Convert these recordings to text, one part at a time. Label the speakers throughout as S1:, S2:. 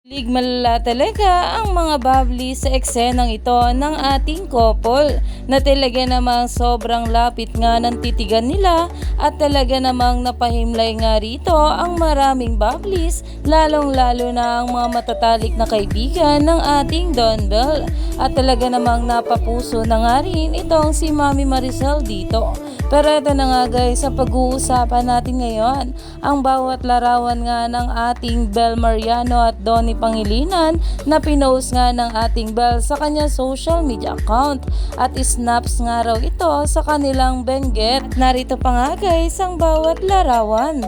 S1: Lig malala talaga ang mga bubbly sa eksenang ito ng ating couple na talaga namang sobrang lapit nga ng titigan nila at talaga namang napahimlay nga rito ang maraming bubblies lalong lalo na ang mga matatalik na kaibigan ng ating Don Bell at talaga namang napapuso na nga rin itong si Mami Maricel dito. Pero ito na nga guys, sa pag-uusapan natin ngayon, ang bawat larawan nga ng ating Bel Mariano at Donnie Pangilinan na pinost nga ng ating Bel sa kanyang social media account at snaps nga raw ito sa kanilang Benguet. Narito pa nga guys ang bawat larawan.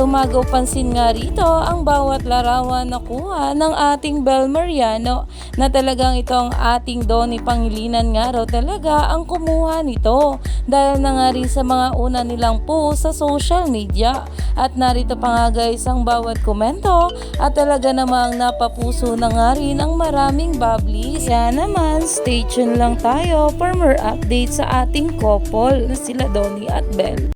S1: At umagaw pansin nga rito ang bawat larawan na kuha ng ating Bel Mariano na talagang itong ating Donnie Pangilinan nga raw talaga ang kumuha nito dahil na nga rin sa mga una nilang post sa social media. At narito pa nga guys ang bawat komento at talaga namang napapuso na nga rin ang maraming bubblies. Kaya naman, stay tuned lang tayo for more updates sa ating couple na sila Donnie at Bel.